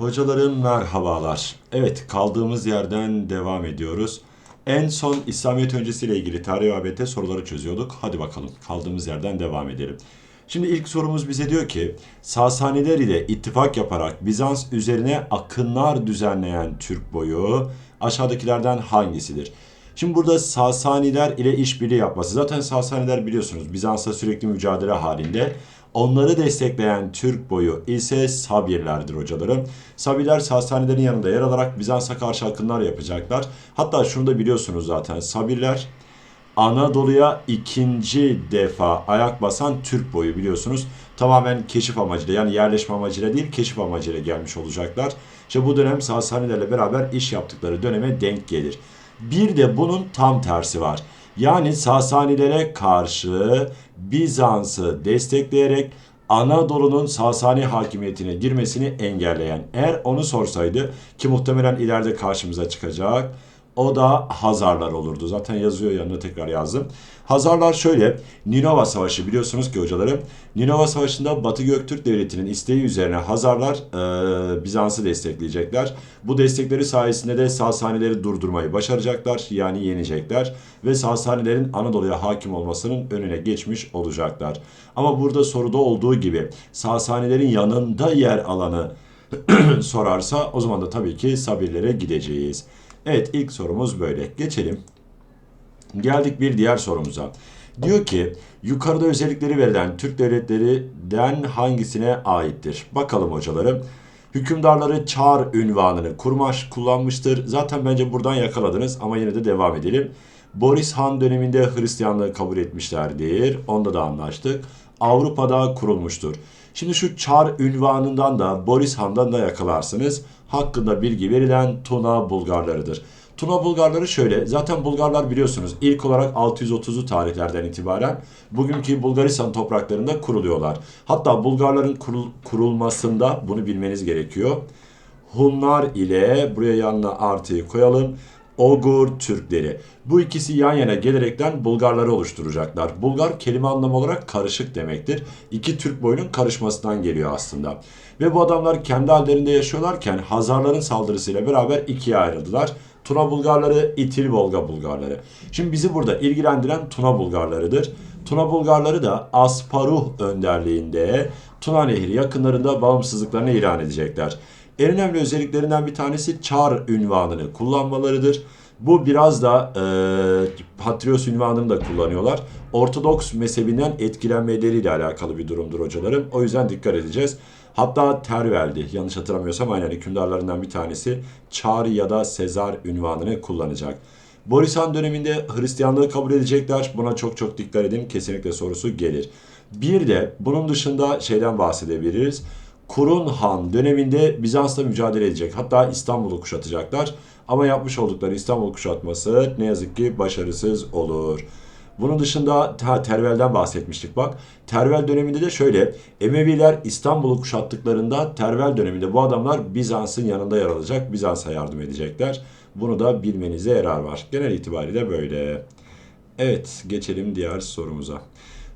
Hocalarım merhabalar. Evet kaldığımız yerden devam ediyoruz. En son İslamiyet öncesiyle ilgili tarih ABT soruları çözüyorduk. Hadi bakalım kaldığımız yerden devam edelim. Şimdi ilk sorumuz bize diyor ki Sasaniler ile ittifak yaparak Bizans üzerine akınlar düzenleyen Türk boyu aşağıdakilerden hangisidir? Şimdi burada Sasaniler ile işbirliği yapması. Zaten Sasaniler biliyorsunuz Bizans'la sürekli mücadele halinde. Onları destekleyen Türk boyu ise Sabirlerdir hocalarım. Sabirler Sasanilerin yanında yer alarak Bizans'a karşı akınlar yapacaklar. Hatta şunu da biliyorsunuz zaten Sabirler Anadolu'ya ikinci defa ayak basan Türk boyu biliyorsunuz. Tamamen keşif amacıyla yani yerleşme amacıyla değil keşif amacıyla gelmiş olacaklar. İşte bu dönem Sasanilerle beraber iş yaptıkları döneme denk gelir. Bir de bunun tam tersi var. Yani Sasanilere karşı Bizans'ı destekleyerek Anadolu'nun Sasani hakimiyetine girmesini engelleyen. Eğer onu sorsaydı ki muhtemelen ileride karşımıza çıkacak. O da Hazarlar olurdu. Zaten yazıyor yanına tekrar yazdım. Hazarlar şöyle. Ninova Savaşı biliyorsunuz ki hocalarım. Ninova Savaşı'nda Batı Göktürk Devleti'nin isteği üzerine Hazarlar e, Bizans'ı destekleyecekler. Bu destekleri sayesinde de Sasanileri durdurmayı başaracaklar. Yani yenecekler. Ve Sasanilerin Anadolu'ya hakim olmasının önüne geçmiş olacaklar. Ama burada soruda olduğu gibi Sasanilerin yanında yer alanı sorarsa o zaman da tabii ki Sabirlere gideceğiz. Evet ilk sorumuz böyle. Geçelim. Geldik bir diğer sorumuza. Diyor ki yukarıda özellikleri verilen Türk devletlerinden hangisine aittir? Bakalım hocalarım. Hükümdarları çağır ünvanını kurmaş kullanmıştır. Zaten bence buradan yakaladınız ama yine de devam edelim. Boris Han döneminde Hristiyanlığı kabul etmişlerdir. Onda da anlaştık. Avrupa'da kurulmuştur. Şimdi şu Çar ünvanından da Boris Han'dan da yakalarsınız. Hakkında bilgi verilen Tuna Bulgarlarıdır. Tuna Bulgarları şöyle, zaten Bulgarlar biliyorsunuz ilk olarak 630'lu tarihlerden itibaren bugünkü Bulgaristan topraklarında kuruluyorlar. Hatta Bulgarların kurul, kurulmasında bunu bilmeniz gerekiyor. Hunlar ile buraya yanına artıyı koyalım. Ogur Türkleri. Bu ikisi yan yana gelerekten Bulgarları oluşturacaklar. Bulgar kelime anlamı olarak karışık demektir. İki Türk boyunun karışmasından geliyor aslında. Ve bu adamlar kendi hallerinde yaşıyorlarken Hazarların saldırısıyla beraber ikiye ayrıldılar. Tuna Bulgarları, İtil Volga Bulgarları. Şimdi bizi burada ilgilendiren Tuna Bulgarlarıdır. Tuna Bulgarları da Asparuh önderliğinde Tuna Nehri yakınlarında bağımsızlıklarını ilan edecekler. En önemli özelliklerinden bir tanesi Çar ünvanını kullanmalarıdır. Bu biraz da e, Patrios ünvanını da kullanıyorlar. Ortodoks mezhebinden etkilenmeleriyle alakalı bir durumdur hocalarım. O yüzden dikkat edeceğiz. Hatta Tervel'di. Yanlış hatırlamıyorsam aynen hükümdarlarından bir tanesi Çar ya da Sezar ünvanını kullanacak. Boris Han döneminde Hristiyanlığı kabul edecekler. Buna çok çok dikkat edin. Kesinlikle sorusu gelir. Bir de bunun dışında şeyden bahsedebiliriz. Kurun Han döneminde Bizans'la mücadele edecek. Hatta İstanbul'u kuşatacaklar. Ama yapmış oldukları İstanbul kuşatması ne yazık ki başarısız olur. Bunun dışında ta Tervel'den bahsetmiştik bak. Tervel döneminde de şöyle. Emeviler İstanbul'u kuşattıklarında Tervel döneminde bu adamlar Bizans'ın yanında yer alacak. Bizans'a yardım edecekler. Bunu da bilmenize yarar var. Genel itibariyle böyle. Evet geçelim diğer sorumuza.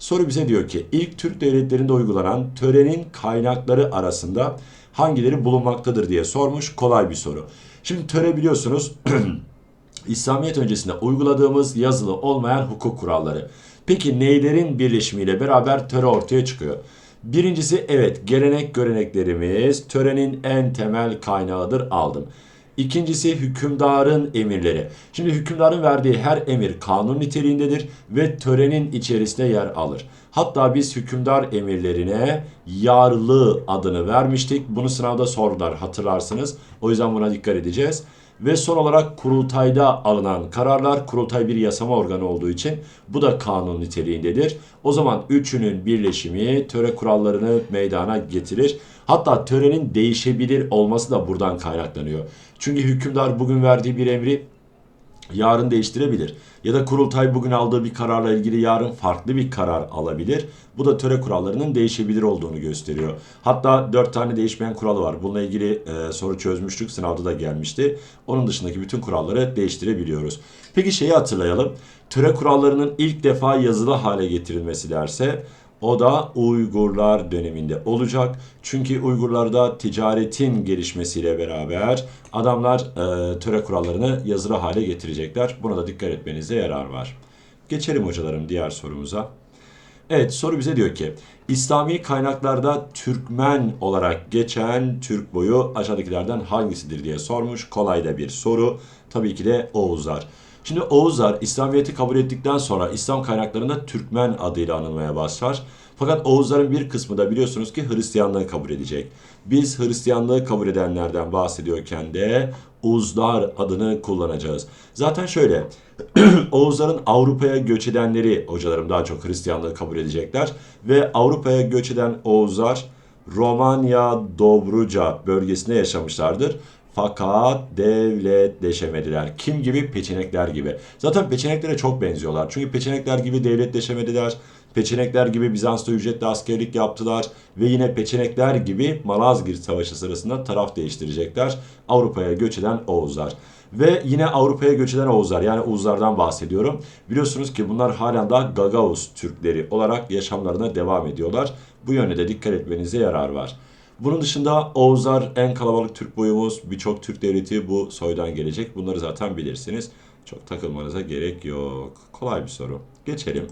Soru bize diyor ki ilk Türk devletlerinde uygulanan törenin kaynakları arasında hangileri bulunmaktadır diye sormuş. Kolay bir soru. Şimdi töre biliyorsunuz İslamiyet öncesinde uyguladığımız yazılı olmayan hukuk kuralları. Peki neylerin birleşimiyle beraber töre ortaya çıkıyor? Birincisi evet gelenek göreneklerimiz törenin en temel kaynağıdır aldım. İkincisi hükümdarın emirleri. Şimdi hükümdarın verdiği her emir kanun niteliğindedir ve törenin içerisinde yer alır. Hatta biz hükümdar emirlerine yarlı adını vermiştik. Bunu sınavda sordular hatırlarsınız. O yüzden buna dikkat edeceğiz. Ve son olarak kurultayda alınan kararlar kurultay bir yasama organı olduğu için bu da kanun niteliğindedir. O zaman üçünün birleşimi töre kurallarını meydana getirir. Hatta törenin değişebilir olması da buradan kaynaklanıyor. Çünkü hükümdar bugün verdiği bir emri yarın değiştirebilir. Ya da kurultay bugün aldığı bir kararla ilgili yarın farklı bir karar alabilir. Bu da töre kurallarının değişebilir olduğunu gösteriyor. Hatta dört tane değişmeyen kuralı var. Bununla ilgili e, soru çözmüştük. Sınavda da gelmişti. Onun dışındaki bütün kuralları değiştirebiliyoruz. Peki şeyi hatırlayalım. Töre kurallarının ilk defa yazılı hale getirilmesi derse O da Uygurlar döneminde olacak. Çünkü Uygurlarda ticaretin gelişmesiyle beraber adamlar e, töre kurallarını yazılı hale getirecekler. Buna da dikkat etmenize yarar var. Geçelim hocalarım diğer sorumuza. Evet soru bize diyor ki İslami kaynaklarda Türkmen olarak geçen Türk boyu aşağıdakilerden hangisidir diye sormuş. Kolay da bir soru. Tabii ki de Oğuzlar. Şimdi Oğuzlar İslamiyet'i kabul ettikten sonra İslam kaynaklarında Türkmen adıyla anılmaya başlar. Fakat Oğuzların bir kısmı da biliyorsunuz ki Hristiyanlığı kabul edecek. Biz Hristiyanlığı kabul edenlerden bahsediyorken de Uzlar adını kullanacağız. Zaten şöyle, Oğuzların Avrupa'ya göç edenleri hocalarım daha çok Hristiyanlığı kabul edecekler. Ve Avrupa'ya göç eden Oğuzlar Romanya Dobruca bölgesinde yaşamışlardır. Fakat devletleşemediler. Kim gibi? Peçenekler gibi. Zaten peçeneklere çok benziyorlar. Çünkü peçenekler gibi devletleşemediler. Peçenekler gibi Bizans'ta ücretli askerlik yaptılar. Ve yine peçenekler gibi Malazgirt Savaşı sırasında taraf değiştirecekler. Avrupa'ya göç eden Oğuzlar. Ve yine Avrupa'ya göç eden Oğuzlar yani Oğuzlardan bahsediyorum. Biliyorsunuz ki bunlar halen daha Gagavuz Türkleri olarak yaşamlarına devam ediyorlar. Bu yönde de dikkat etmenize yarar var. Bunun dışında Oğuzlar en kalabalık Türk boyumuz. Birçok Türk devleti bu soydan gelecek. Bunları zaten bilirsiniz. Çok takılmanıza gerek yok. Kolay bir soru. Geçelim.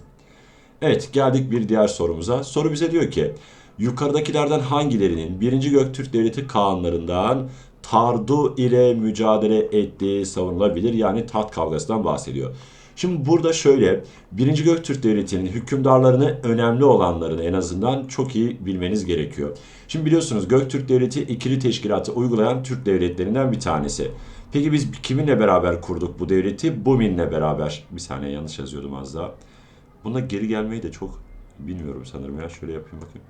Evet geldik bir diğer sorumuza. Soru bize diyor ki yukarıdakilerden hangilerinin 1. Göktürk Devleti Kağanlarından Tardu ile mücadele ettiği savunulabilir. Yani taht kavgasından bahsediyor. Şimdi burada şöyle, 1. Göktürk Devleti'nin hükümdarlarını önemli olanlarını en azından çok iyi bilmeniz gerekiyor. Şimdi biliyorsunuz Göktürk Devleti ikili teşkilatı uygulayan Türk devletlerinden bir tanesi. Peki biz kiminle beraber kurduk bu devleti? Bumin'le beraber. Bir saniye yanlış yazıyordum az daha. Buna geri gelmeyi de çok bilmiyorum sanırım ya. Şöyle yapayım bakayım.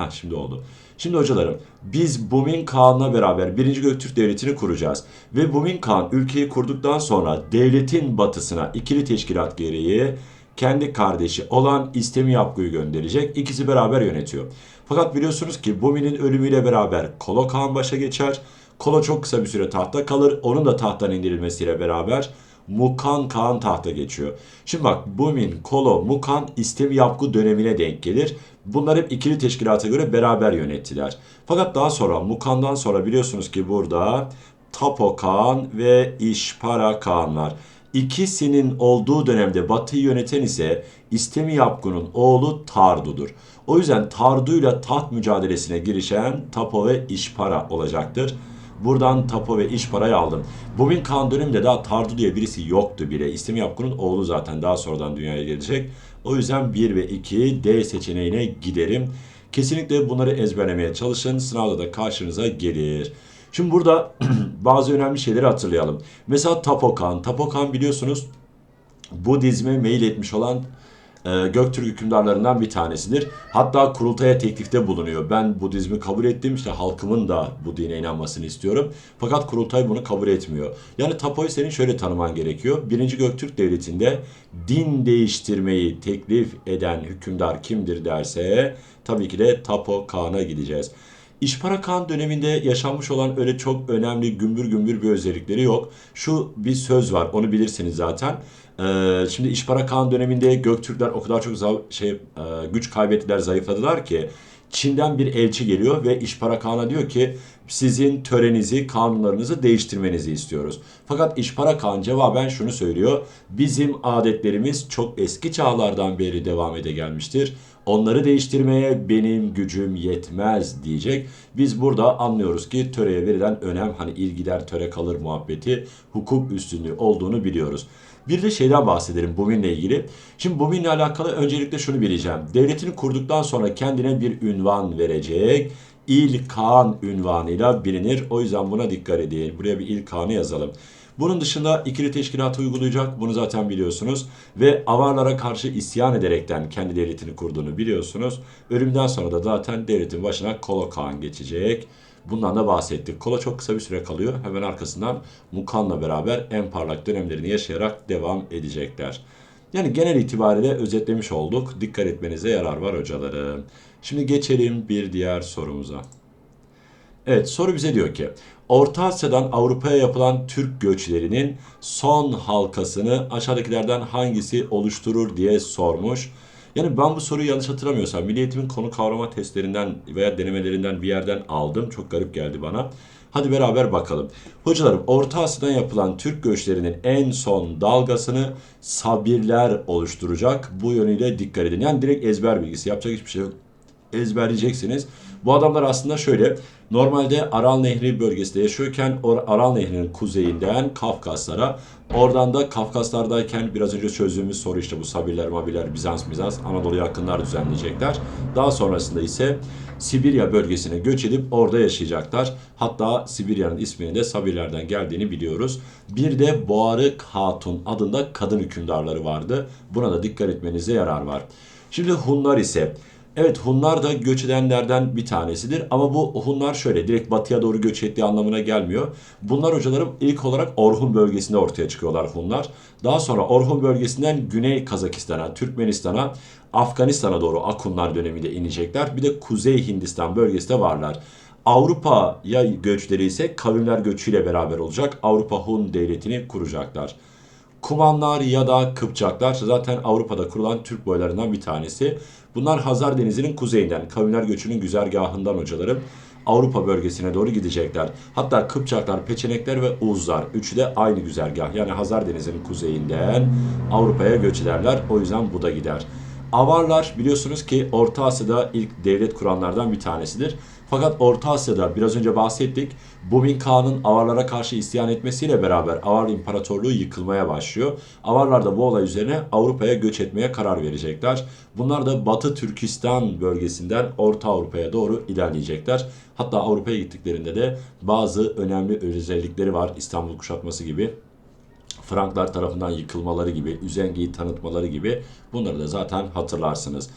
Ha şimdi oldu. Şimdi hocalarım biz Bumin Kağan'la beraber 1. Göktürk Devleti'ni kuracağız. Ve Bumin Kağan ülkeyi kurduktan sonra devletin batısına ikili teşkilat gereği kendi kardeşi olan İstemi Yapgu'yu gönderecek. İkisi beraber yönetiyor. Fakat biliyorsunuz ki Bumi'nin ölümüyle beraber Kolo Kağan başa geçer. Kolo çok kısa bir süre tahtta kalır. Onun da tahttan indirilmesiyle beraber Mukan Kağan tahta geçiyor. Şimdi bak Bumin, Kolo, Mukan İstemi Yapgu dönemine denk gelir. Bunlar hep ikili teşkilata göre beraber yönettiler. Fakat daha sonra Mukan'dan sonra biliyorsunuz ki burada Tapo Kağan ve İşpara Kağanlar. İkisinin olduğu dönemde Batı'yı yöneten ise İstemi Yapgu'nun oğlu Tardu'dur. O yüzden Tardu'yla taht mücadelesine girişen Tapo ve İşpara olacaktır. Buradan Tapo ve İşpara'yı aldım. Bubin Kağan döneminde daha Tardu diye birisi yoktu bile. İstemi Yapgu'nun oğlu zaten daha sonradan dünyaya gelecek. O yüzden 1 ve 2 D seçeneğine giderim. Kesinlikle bunları ezberlemeye çalışın. Sınavda da karşınıza gelir. Şimdi burada bazı önemli şeyleri hatırlayalım. Mesela Tapokan. Tapokan biliyorsunuz Budizme meyil etmiş olan e, Göktürk hükümdarlarından bir tanesidir. Hatta kurultaya teklifte bulunuyor. Ben Budizmi kabul ettim işte halkımın da bu dine inanmasını istiyorum. Fakat kurultay bunu kabul etmiyor. Yani Tapo'yu senin şöyle tanıman gerekiyor. Birinci Göktürk Devleti'nde din değiştirmeyi teklif eden hükümdar kimdir derse tabii ki de Tapo Kağan'a gideceğiz. İşpara Kağan döneminde yaşanmış olan öyle çok önemli gümbür gümbür bir özellikleri yok. Şu bir söz var onu bilirsiniz zaten. Ee, şimdi İşpara Kağan döneminde Göktürkler o kadar çok şey e, güç kaybettiler, zayıfladılar ki Çin'den bir elçi geliyor ve İşpara Kağan'a diyor ki sizin törenizi, kanunlarınızı değiştirmenizi istiyoruz. Fakat İşpara Kağan cevaben şunu söylüyor. Bizim adetlerimiz çok eski çağlardan beri devam ede gelmiştir. Onları değiştirmeye benim gücüm yetmez diyecek. Biz burada anlıyoruz ki töreye verilen önem hani ilgiler töre kalır muhabbeti hukuk üstünlüğü olduğunu biliyoruz. Bir de şeyden bahsedelim Bumin'le ilgili. Şimdi Bumin'le alakalı öncelikle şunu bileceğim. Devletini kurduktan sonra kendine bir ünvan verecek. İl Kağan ünvanıyla bilinir. O yüzden buna dikkat edin. Buraya bir İl Kağan'ı yazalım. Bunun dışında ikili teşkilatı uygulayacak. Bunu zaten biliyorsunuz. Ve Avarlara karşı isyan ederekten kendi devletini kurduğunu biliyorsunuz. Ölümden sonra da zaten devletin başına Kolo Kağan geçecek. Bundan da bahsettik. Kola çok kısa bir süre kalıyor. Hemen arkasından Mukan'la beraber en parlak dönemlerini yaşayarak devam edecekler. Yani genel itibariyle özetlemiş olduk. Dikkat etmenize yarar var hocalarım. Şimdi geçelim bir diğer sorumuza. Evet soru bize diyor ki Orta Asya'dan Avrupa'ya yapılan Türk göçlerinin son halkasını aşağıdakilerden hangisi oluşturur diye sormuş. Yani ben bu soruyu yanlış hatırlamıyorsam Milli Eğitim'in konu kavrama testlerinden veya denemelerinden bir yerden aldım. Çok garip geldi bana. Hadi beraber bakalım. Hocalarım Orta Asya'dan yapılan Türk göçlerinin en son dalgasını Sabirler oluşturacak. Bu yönüyle dikkat edin. Yani direkt ezber bilgisi yapacak hiçbir şey yok ezberleyeceksiniz. Bu adamlar aslında şöyle, normalde Aral Nehri bölgesinde yaşıyorken Or- Aral Nehri'nin kuzeyinden Kafkaslara, oradan da Kafkaslardayken biraz önce çözdüğümüz soru işte bu Sabirler, Mabiler, Bizans, Mizans, Anadolu'ya akınlar düzenleyecekler. Daha sonrasında ise Sibirya bölgesine göç edip orada yaşayacaklar. Hatta Sibirya'nın isminin de Sabirlerden geldiğini biliyoruz. Bir de Boğarık Hatun adında kadın hükümdarları vardı. Buna da dikkat etmenize yarar var. Şimdi Hunlar ise Evet Hunlar da göç edenlerden bir tanesidir ama bu Hunlar şöyle direkt batıya doğru göç ettiği anlamına gelmiyor. Bunlar hocalarım ilk olarak Orhun bölgesinde ortaya çıkıyorlar Hunlar. Daha sonra Orhun bölgesinden Güney Kazakistan'a, Türkmenistan'a, Afganistan'a doğru Akunlar döneminde inecekler. Bir de Kuzey Hindistan bölgesinde varlar. Avrupa'ya göçleri ise kavimler göçüyle beraber olacak. Avrupa Hun devletini kuracaklar. Kumanlar ya da Kıpçaklar zaten Avrupa'da kurulan Türk boylarından bir tanesi. Bunlar Hazar Denizi'nin kuzeyinden, kavimler göçünün güzergahından hocalarım Avrupa bölgesine doğru gidecekler. Hatta Kıpçaklar, Peçenekler ve Uzlar üçü de aynı güzergah. Yani Hazar Denizi'nin kuzeyinden Avrupa'ya göç ederler. O yüzden bu da gider. Avarlar biliyorsunuz ki Orta Asya'da ilk devlet kuranlardan bir tanesidir. Fakat Orta Asya'da biraz önce bahsettik. Bubin Kağan'ın Avarlara karşı isyan etmesiyle beraber Avar İmparatorluğu yıkılmaya başlıyor. Avarlar da bu olay üzerine Avrupa'ya göç etmeye karar verecekler. Bunlar da Batı Türkistan bölgesinden Orta Avrupa'ya doğru ilerleyecekler. Hatta Avrupa'ya gittiklerinde de bazı önemli özellikleri var. İstanbul kuşatması gibi. Franklar tarafından yıkılmaları gibi, üzengiyi tanıtmaları gibi bunları da zaten hatırlarsınız.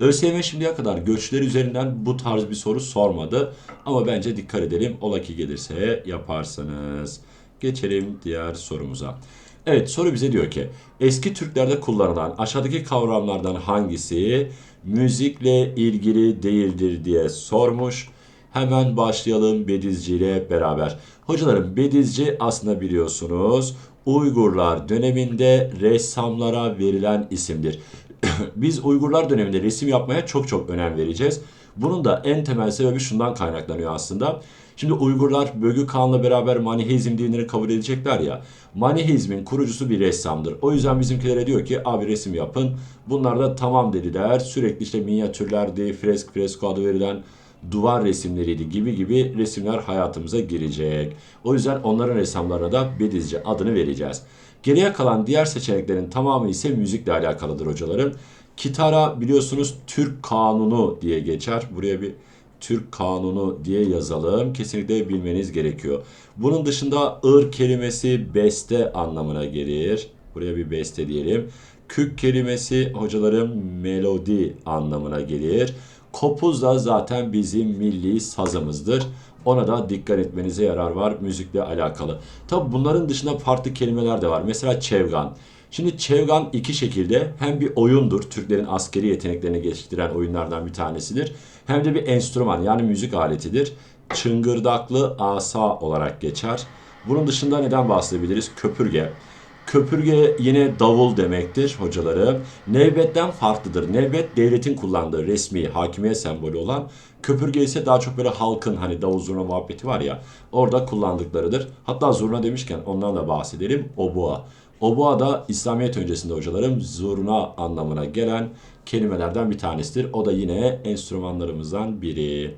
ÖSYM şimdiye kadar göçler üzerinden bu tarz bir soru sormadı. Ama bence dikkat edelim. Ola ki gelirse yaparsınız. Geçelim diğer sorumuza. Evet soru bize diyor ki eski Türklerde kullanılan aşağıdaki kavramlardan hangisi müzikle ilgili değildir diye sormuş. Hemen başlayalım Bedizci ile beraber. Hocalarım Bedizci aslında biliyorsunuz Uygurlar döneminde ressamlara verilen isimdir. Biz Uygurlar döneminde resim yapmaya çok çok önem vereceğiz. Bunun da en temel sebebi şundan kaynaklanıyor aslında. Şimdi Uygurlar Bölgü Kağan'la beraber Maniheizm dinini kabul edecekler ya. Maniheizmin kurucusu bir ressamdır. O yüzden bizimkilere diyor ki abi resim yapın. Bunlar da tamam dediler. Sürekli işte minyatürlerdi, fresk, fresko adı verilen duvar resimleriydi gibi gibi resimler hayatımıza girecek. O yüzden onların ressamlarına da Bedizci adını vereceğiz. Geriye kalan diğer seçeneklerin tamamı ise müzikle alakalıdır hocalarım. Kitara biliyorsunuz Türk kanunu diye geçer. Buraya bir Türk kanunu diye yazalım. Kesinlikle bilmeniz gerekiyor. Bunun dışında ır kelimesi beste anlamına gelir. Buraya bir beste diyelim. Kük kelimesi hocalarım melodi anlamına gelir. Kopuz da zaten bizim milli sazımızdır. Ona da dikkat etmenize yarar var müzikle alakalı. Tabi bunların dışında farklı kelimeler de var. Mesela çevgan. Şimdi çevgan iki şekilde hem bir oyundur. Türklerin askeri yeteneklerini geliştiren oyunlardan bir tanesidir. Hem de bir enstrüman yani müzik aletidir. Çıngırdaklı asa olarak geçer. Bunun dışında neden bahsedebiliriz? Köpürge. Köpürge yine davul demektir hocaları. Nevbetten farklıdır. Nevbet devletin kullandığı resmi hakimiyet sembolü olan köpürge ise daha çok böyle halkın hani davul zurna muhabbeti var ya orada kullandıklarıdır. Hatta zurna demişken ondan da bahsedelim. Obua. Obua da İslamiyet öncesinde hocalarım zurna anlamına gelen kelimelerden bir tanesidir. O da yine enstrümanlarımızdan biri.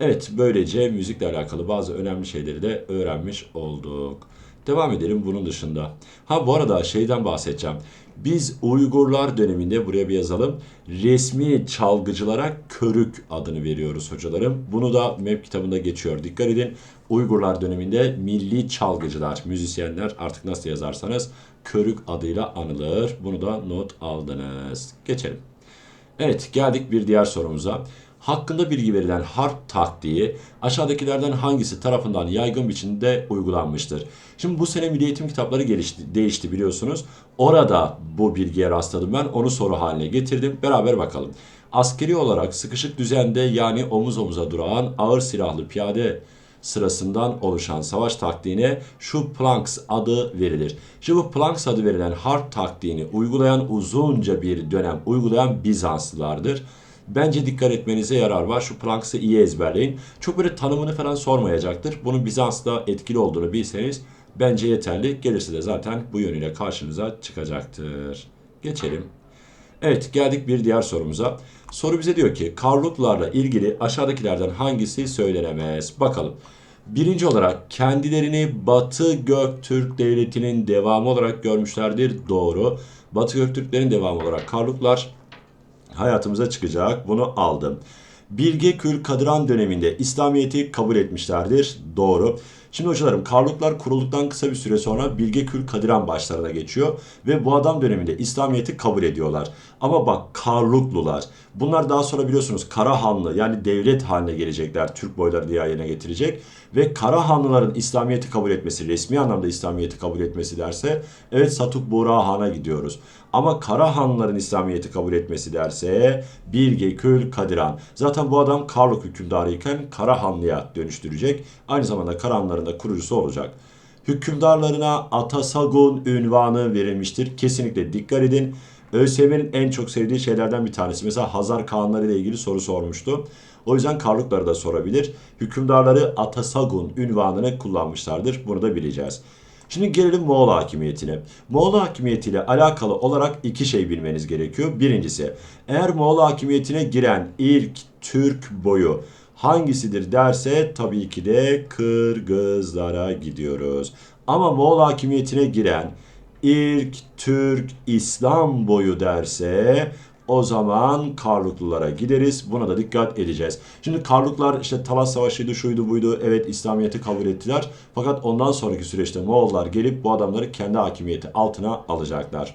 Evet böylece müzikle alakalı bazı önemli şeyleri de öğrenmiş olduk. Devam edelim bunun dışında. Ha bu arada şeyden bahsedeceğim. Biz Uygurlar döneminde buraya bir yazalım. Resmi çalgıcılara körük adını veriyoruz hocalarım. Bunu da MEP kitabında geçiyor. Dikkat edin. Uygurlar döneminde milli çalgıcılar, müzisyenler artık nasıl yazarsanız körük adıyla anılır. Bunu da not aldınız. Geçelim. Evet geldik bir diğer sorumuza. Hakkında bilgi verilen harp taktiği aşağıdakilerden hangisi tarafından yaygın biçimde uygulanmıştır? Şimdi bu sene Milli Eğitim kitapları gelişti, değişti biliyorsunuz. Orada bu bilgiye rastladım ben. Onu soru haline getirdim. Beraber bakalım. Askeri olarak sıkışık düzende yani omuz omuza duran ağır silahlı piyade sırasından oluşan savaş taktiğine şu Planks adı verilir. Şimdi bu Planks adı verilen harp taktiğini uygulayan uzunca bir dönem uygulayan Bizanslılardır. Bence dikkat etmenize yarar var. Şu Planks'ı iyi ezberleyin. Çok böyle tanımını falan sormayacaktır. Bunun Bizans'ta etkili olduğunu bilseniz bence yeterli. Gelirse de zaten bu yönüyle karşınıza çıkacaktır. Geçelim. Evet geldik bir diğer sorumuza. Soru bize diyor ki Karluklarla ilgili aşağıdakilerden hangisi söylenemez? Bakalım. Birinci olarak kendilerini Batı Göktürk Devleti'nin devamı olarak görmüşlerdir. Doğru. Batı Göktürklerin devamı olarak Karluklar hayatımıza çıkacak. Bunu aldım. Bilge Kül Kadıran döneminde İslamiyet'i kabul etmişlerdir. Doğru. Şimdi hocalarım Karluklar kurulduktan kısa bir süre sonra Bilge Kül Kadiran başlarına geçiyor ve bu adam döneminde İslamiyet'i kabul ediyorlar. Ama bak Karluklular bunlar daha sonra biliyorsunuz Karahanlı yani devlet haline gelecekler. Türk boyları diye yerine getirecek ve Karahanlıların İslamiyet'i kabul etmesi, resmi anlamda İslamiyet'i kabul etmesi derse evet Satuk Buğra Han'a gidiyoruz. Ama Karahanlıların İslamiyet'i kabul etmesi derse Bilge Kül Kadiran. Zaten bu adam Karluk hükümdarıyken Karahanlı'ya dönüştürecek. Aynı zamanda Karahanlıların da kurucusu olacak. Hükümdarlarına Atasagun ünvanı verilmiştir. Kesinlikle dikkat edin. ÖSYM'nin en çok sevdiği şeylerden bir tanesi. Mesela Hazar Kağanları ile ilgili soru sormuştu. O yüzden Karlukları da sorabilir. Hükümdarları Atasagun ünvanını kullanmışlardır. Bunu da bileceğiz. Şimdi gelelim Moğol hakimiyetine. Moğol hakimiyetiyle alakalı olarak iki şey bilmeniz gerekiyor. Birincisi, eğer Moğol hakimiyetine giren ilk Türk boyu hangisidir derse tabii ki de Kırgızlara gidiyoruz. Ama Moğol hakimiyetine giren ilk Türk İslam boyu derse o zaman Karluklulara gideriz. Buna da dikkat edeceğiz. Şimdi Karluklar işte Talas Savaşı'ydı, şuydu buydu. Evet İslamiyet'i kabul ettiler. Fakat ondan sonraki süreçte Moğollar gelip bu adamları kendi hakimiyeti altına alacaklar.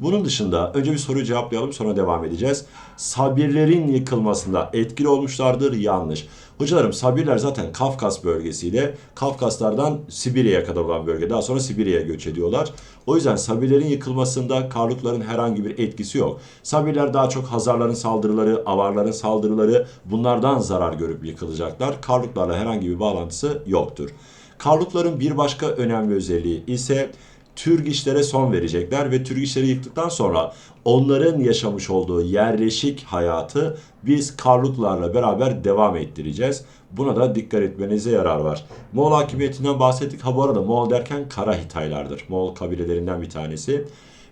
Bunun dışında önce bir soruyu cevaplayalım sonra devam edeceğiz. Sabirlerin yıkılmasında etkili olmuşlardır yanlış. Hocalarım Sabirler zaten Kafkas bölgesiyle Kafkaslardan Sibirya'ya kadar olan bölge. Daha sonra Sibirya'ya göç ediyorlar. O yüzden Sabirlerin yıkılmasında Karlukların herhangi bir etkisi yok. Sabirler daha çok Hazarların saldırıları, Avarların saldırıları bunlardan zarar görüp yıkılacaklar. Karluklarla herhangi bir bağlantısı yoktur. Karlukların bir başka önemli özelliği ise Türk işlere son verecekler ve Türk işleri yıktıktan sonra onların yaşamış olduğu yerleşik hayatı biz Karluklarla beraber devam ettireceğiz. Buna da dikkat etmenize yarar var. Moğol hakimiyetinden bahsettik. Ha bu arada Moğol derken Kara Hitaylardır. Moğol kabilelerinden bir tanesi.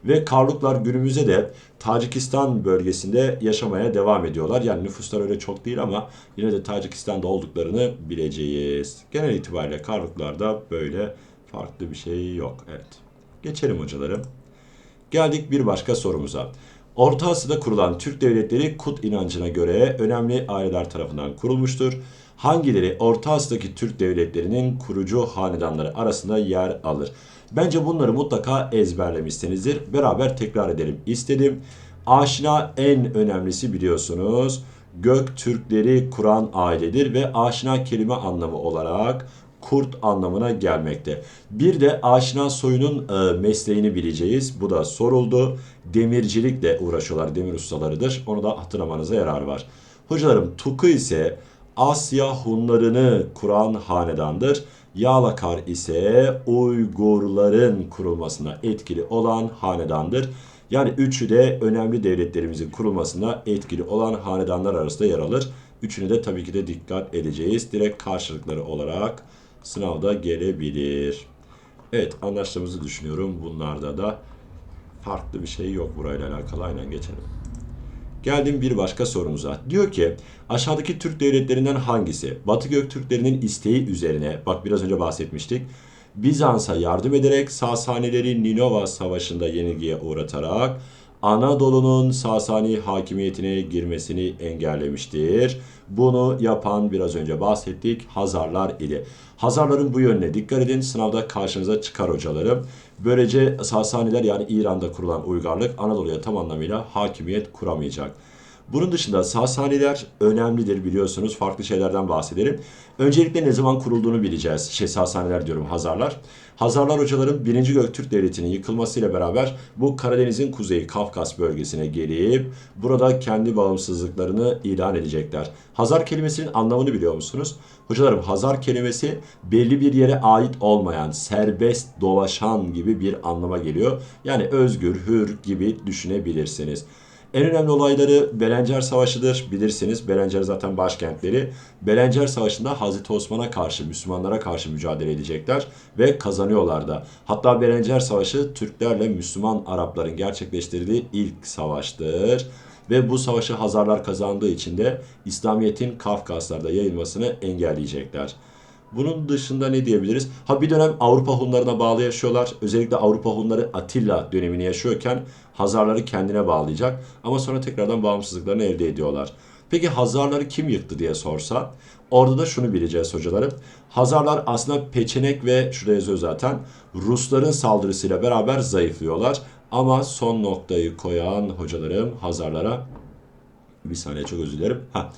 Ve Karluklar günümüzde de Tacikistan bölgesinde yaşamaya devam ediyorlar. Yani nüfuslar öyle çok değil ama yine de Tacikistan'da olduklarını bileceğiz. Genel itibariyle Karluklarda böyle farklı bir şey yok. Evet. Geçelim hocalarım. Geldik bir başka sorumuza. Orta Asya'da kurulan Türk devletleri Kut inancına göre önemli aileler tarafından kurulmuştur. Hangileri Orta Asya'daki Türk devletlerinin kurucu hanedanları arasında yer alır? Bence bunları mutlaka ezberlemişsinizdir. Beraber tekrar edelim istedim. Aşina en önemlisi biliyorsunuz. Göktürkleri kuran ailedir ve aşina kelime anlamı olarak kurt anlamına gelmekte. Bir de aşina soyunun e, mesleğini bileceğiz. Bu da soruldu. Demircilikle uğraşıyorlar. Demir ustalarıdır. Onu da hatırlamanıza yarar var. Hocalarım Tuku ise Asya Hunlarını kuran hanedandır. Yağlakar ise Uygurların kurulmasına etkili olan hanedandır. Yani üçü de önemli devletlerimizin kurulmasına etkili olan hanedanlar arasında yer alır. Üçünü de tabii ki de dikkat edeceğiz. Direkt karşılıkları olarak sınavda gelebilir. Evet anlaştığımızı düşünüyorum. Bunlarda da farklı bir şey yok burayla alakalı. Aynen geçelim. Geldim bir başka sorumuza. Diyor ki aşağıdaki Türk devletlerinden hangisi Batı Göktürklerinin isteği üzerine bak biraz önce bahsetmiştik. Bizans'a yardım ederek Sasanileri Ninova Savaşı'nda yenilgiye uğratarak Anadolu'nun Sasani hakimiyetine girmesini engellemiştir. Bunu yapan biraz önce bahsettik Hazarlar ile. Hazarların bu yönüne dikkat edin. Sınavda karşınıza çıkar hocalarım. Böylece Sasaniler yani İran'da kurulan uygarlık Anadolu'ya tam anlamıyla hakimiyet kuramayacak. Bunun dışında Sasaniler önemlidir biliyorsunuz. Farklı şeylerden bahsedelim. Öncelikle ne zaman kurulduğunu bileceğiz. Şey Sasaniler diyorum Hazarlar. Hazarlar hocaların 1. Göktürk Devleti'nin yıkılmasıyla beraber bu Karadeniz'in kuzeyi Kafkas bölgesine gelip burada kendi bağımsızlıklarını ilan edecekler. Hazar kelimesinin anlamını biliyor musunuz? Hocalarım Hazar kelimesi belli bir yere ait olmayan, serbest dolaşan gibi bir anlama geliyor. Yani özgür, hür gibi düşünebilirsiniz. En önemli olayları Belencer Savaşı'dır. Bilirsiniz Belencer zaten başkentleri. Belencer Savaşı'nda Hazreti Osman'a karşı, Müslümanlara karşı mücadele edecekler ve kazanıyorlar da. Hatta Belencer Savaşı Türklerle Müslüman Arapların gerçekleştirdiği ilk savaştır. Ve bu savaşı Hazarlar kazandığı için de İslamiyet'in Kafkaslar'da yayılmasını engelleyecekler. Bunun dışında ne diyebiliriz? Ha bir dönem Avrupa Hunlarına bağlı yaşıyorlar. Özellikle Avrupa Hunları Atilla dönemini yaşıyorken Hazarları kendine bağlayacak. Ama sonra tekrardan bağımsızlıklarını elde ediyorlar. Peki Hazarları kim yıktı diye sorsa orada da şunu bileceğiz hocalarım. Hazarlar aslında Peçenek ve şurada yazıyor zaten Rusların saldırısıyla beraber zayıflıyorlar. Ama son noktayı koyan hocalarım Hazarlara bir saniye çok özür dilerim. Ha.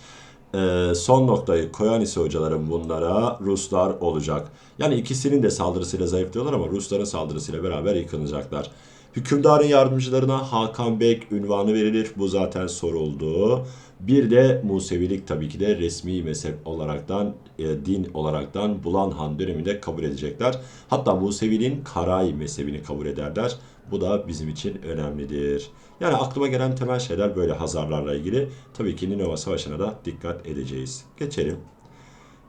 Ee, son noktayı koyan ise hocalarım bunlara Ruslar olacak. Yani ikisinin de saldırısıyla zayıflıyorlar ama Rusların saldırısıyla beraber yıkılacaklar. Hükümdarın yardımcılarına Hakan Bek ünvanı verilir. Bu zaten soruldu. Bir de Musevilik tabii ki de resmi mezhep olaraktan, e, din olaraktan Bulan Han döneminde kabul edecekler. Hatta Museviliğin Karay mezhebini kabul ederler. Bu da bizim için önemlidir. Yani aklıma gelen temel şeyler böyle Hazarlarla ilgili. Tabii ki Ninova Savaşı'na da dikkat edeceğiz. Geçelim.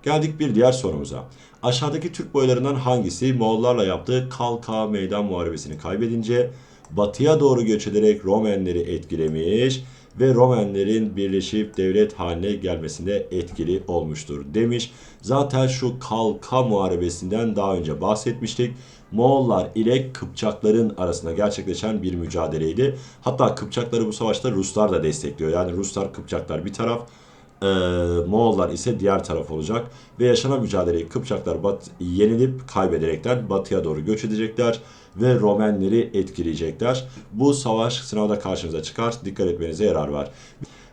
Geldik bir diğer sorumuza. Aşağıdaki Türk boylarından hangisi Moğollarla yaptığı Kalka Meydan Muharebesi'ni kaybedince batıya doğru göç ederek Romenleri etkilemiş ve Romenlerin birleşip devlet haline gelmesinde etkili olmuştur demiş. Zaten şu Kalka Muharebesi'nden daha önce bahsetmiştik. Moğollar ile Kıpçakların arasında gerçekleşen bir mücadeleydi. Hatta Kıpçakları bu savaşta Ruslar da destekliyor. Yani Ruslar Kıpçaklar bir taraf, e, Moğollar ise diğer taraf olacak. Ve yaşanan mücadeleyi Kıpçaklar bat, yenilip kaybederekten batıya doğru göç edecekler ve Romenleri etkileyecekler. Bu savaş sınavda karşınıza çıkar. Dikkat etmenize yarar var.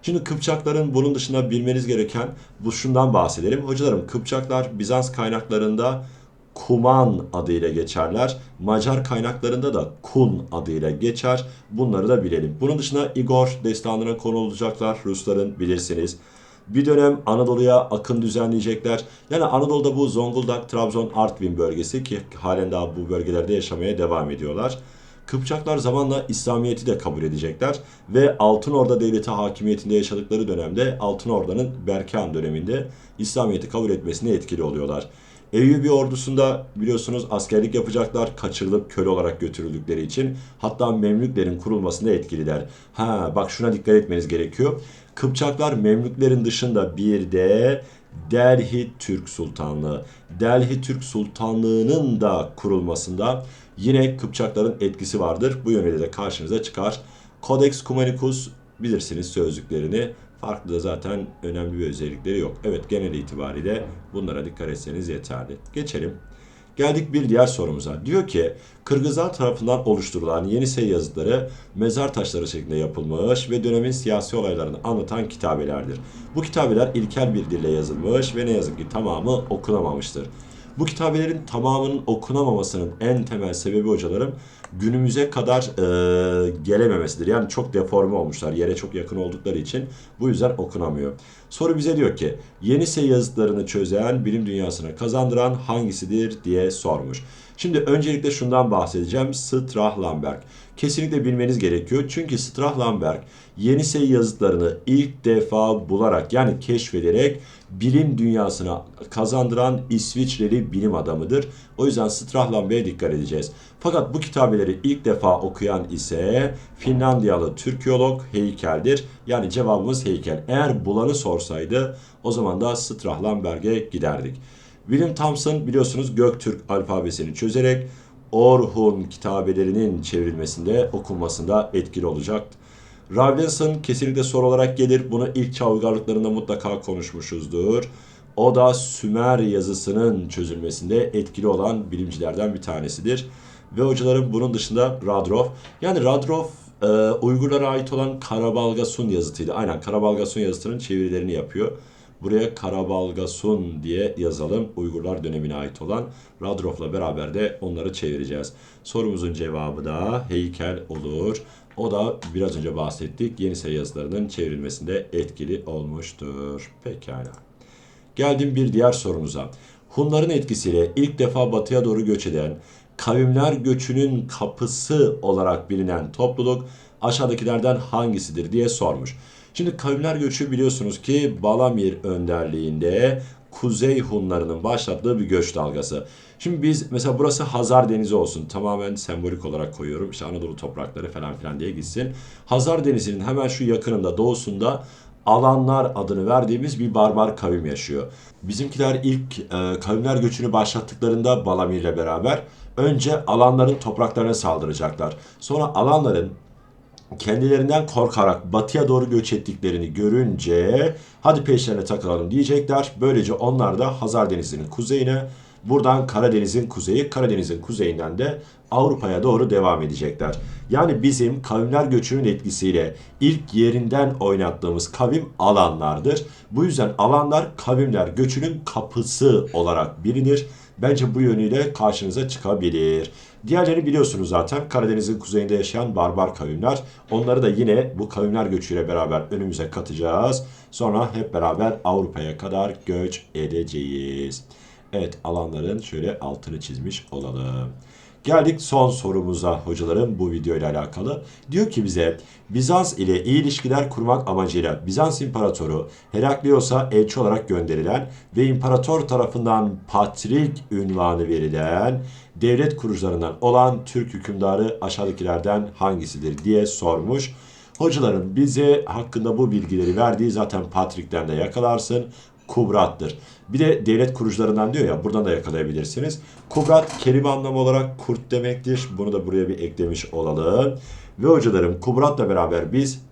Şimdi Kıpçakların bunun dışında bilmeniz gereken bu şundan bahsedelim. Hocalarım Kıpçaklar Bizans kaynaklarında Kuman adıyla geçerler. Macar kaynaklarında da Kun adıyla geçer. Bunları da bilelim. Bunun dışında Igor destanına konu olacaklar. Rusların bilirsiniz. Bir dönem Anadolu'ya akın düzenleyecekler. Yani Anadolu'da bu Zonguldak, Trabzon, Artvin bölgesi ki halen daha bu bölgelerde yaşamaya devam ediyorlar. Kıpçaklar zamanla İslamiyet'i de kabul edecekler ve Altın Orda Devleti hakimiyetinde yaşadıkları dönemde Altın Orda'nın Berkan döneminde İslamiyet'i kabul etmesine etkili oluyorlar. Eyyubi ordusunda biliyorsunuz askerlik yapacaklar kaçırılıp köle olarak götürüldükleri için. Hatta Memlüklerin kurulmasında etkililer. Ha bak şuna dikkat etmeniz gerekiyor. Kıpçaklar Memlüklerin dışında bir de Delhi Türk Sultanlığı. Delhi Türk Sultanlığı'nın da kurulmasında yine Kıpçakların etkisi vardır. Bu yönde de karşınıza çıkar. Codex Cumanicus bilirsiniz sözlüklerini. Farklı da zaten önemli bir özellikleri yok. Evet genel itibariyle bunlara dikkat etseniz yeterli. Geçelim. Geldik bir diğer sorumuza. Diyor ki Kırgızlar tarafından oluşturulan Yenisey yazıtları mezar taşları şeklinde yapılmış ve dönemin siyasi olaylarını anlatan kitabelerdir. Bu kitabeler ilkel bir dille yazılmış ve ne yazık ki tamamı okunamamıştır. Bu kitabelerin tamamının okunamamasının en temel sebebi hocalarım günümüze kadar e, gelememesidir. Yani çok deforme olmuşlar. Yere çok yakın oldukları için bu yüzden okunamıyor. Soru bize diyor ki Yenisey yazıtlarını çözen, bilim dünyasına kazandıran hangisidir diye sormuş. Şimdi öncelikle şundan bahsedeceğim. Strahlenberg. Kesinlikle bilmeniz gerekiyor. Çünkü Strahlenberg Yenisey yazıtlarını ilk defa bularak yani keşfederek bilim dünyasına kazandıran İsviçreli bilim adamıdır. O yüzden Strahlenberg'e dikkat edeceğiz. Fakat bu kitabeleri ilk defa okuyan ise Finlandiyalı Türkiyolog heykeldir. Yani cevabımız heykel. Eğer bulanı sorsaydı o zaman da Strahlenberg'e giderdik. William Thomson biliyorsunuz Göktürk alfabesini çözerek Orhun kitabelerinin çevrilmesinde, okunmasında etkili olacaktı. Rawlinson kesinlikle soru olarak gelir. Bunu ilk çağ mutlaka konuşmuşuzdur. O da Sümer yazısının çözülmesinde etkili olan bilimcilerden bir tanesidir. Ve hocalarım bunun dışında Radroff. Yani Radroff Ee, Uygurlara ait olan Karabalgasun yazıtıydı. Aynen Karabalgasun yazıtının çevirilerini yapıyor. Buraya Karabalgasun diye yazalım. Uygurlar dönemine ait olan Radrof'la beraber de onları çevireceğiz. Sorumuzun cevabı da heykel olur. O da biraz önce bahsettik. Yenisey yazılarının çevrilmesinde etkili olmuştur. Pekala. Geldim bir diğer sorumuza. Hunların etkisiyle ilk defa batıya doğru göç eden kavimler göçünün kapısı olarak bilinen topluluk aşağıdakilerden hangisidir diye sormuş. Şimdi kavimler göçü biliyorsunuz ki Balamir önderliğinde Kuzey Hunlarının başlattığı bir göç dalgası. Şimdi biz mesela burası Hazar Denizi olsun. Tamamen sembolik olarak koyuyorum. İşte Anadolu toprakları falan filan diye gitsin. Hazar Denizi'nin hemen şu yakınında doğusunda Alanlar adını verdiğimiz bir barbar kavim yaşıyor. Bizimkiler ilk e, kavimler göçünü başlattıklarında Balamir'le beraber önce Alanların topraklarına saldıracaklar. Sonra Alanların kendilerinden korkarak batıya doğru göç ettiklerini görünce hadi peşlerine takılalım diyecekler. Böylece onlar da Hazar Denizi'nin kuzeyine, buradan Karadeniz'in kuzeyi, Karadeniz'in kuzeyinden de Avrupa'ya doğru devam edecekler. Yani bizim kavimler göçünün etkisiyle ilk yerinden oynattığımız kavim alanlardır. Bu yüzden alanlar kavimler göçünün kapısı olarak bilinir. Bence bu yönüyle karşınıza çıkabilir. Diğerlerini biliyorsunuz zaten Karadeniz'in kuzeyinde yaşayan barbar kavimler. Onları da yine bu kavimler göçüyle beraber önümüze katacağız. Sonra hep beraber Avrupa'ya kadar göç edeceğiz. Evet alanların şöyle altını çizmiş olalım. Geldik son sorumuza hocalarım bu video ile alakalı. Diyor ki bize Bizans ile iyi ilişkiler kurmak amacıyla Bizans İmparatoru Heraklios'a elçi olarak gönderilen ve imparator tarafından patrik ünvanı verilen devlet kurucularından olan Türk hükümdarı aşağıdakilerden hangisidir diye sormuş. Hocaların bize hakkında bu bilgileri verdiği zaten Patrik'ten de yakalarsın. Kubrat'tır. Bir de devlet kurucularından diyor ya buradan da yakalayabilirsiniz. Kubrat kelime anlamı olarak kurt demektir. Bunu da buraya bir eklemiş olalım. Ve hocalarım Kubrat'la beraber biz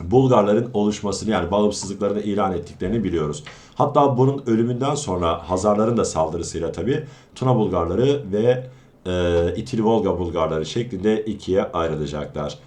Bulgarların oluşmasını yani bağımsızlıklarını ilan ettiklerini biliyoruz. Hatta bunun ölümünden sonra Hazarların da saldırısıyla tabi Tuna Bulgarları ve e, İtil Volga Bulgarları şeklinde ikiye ayrılacaklar.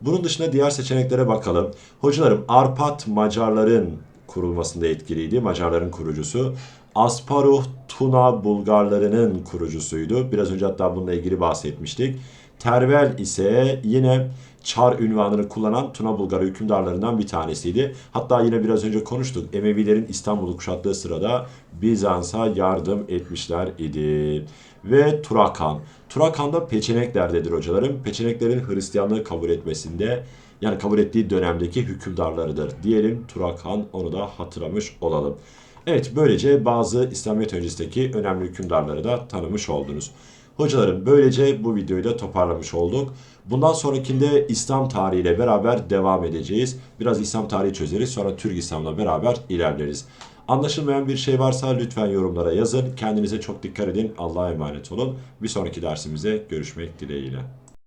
Bunun dışında diğer seçeneklere bakalım. Hocalarım Arpat Macarların kurulmasında etkiliydi. Macarların kurucusu. Asparuh Tuna Bulgarlarının kurucusuydu. Biraz önce hatta bununla ilgili bahsetmiştik. Tervel ise yine Çar ünvanını kullanan Tuna Bulgar hükümdarlarından bir tanesiydi. Hatta yine biraz önce konuştuk. Emevilerin İstanbul'u kuşattığı sırada Bizans'a yardım etmişler idi. Ve Turakan. Turakan da Peçenekler'dedir hocalarım. Peçeneklerin Hristiyanlığı kabul etmesinde yani kabul ettiği dönemdeki hükümdarlarıdır. Diyelim Turakan onu da hatırlamış olalım. Evet böylece bazı İslamiyet öncesindeki önemli hükümdarları da tanımış oldunuz. Hocalarım böylece bu videoyu da toparlamış olduk. Bundan sonrakinde İslam tarihiyle beraber devam edeceğiz. Biraz İslam tarihi çözeriz sonra Türk İslam'la beraber ilerleriz. Anlaşılmayan bir şey varsa lütfen yorumlara yazın. Kendinize çok dikkat edin. Allah'a emanet olun. Bir sonraki dersimizde görüşmek dileğiyle.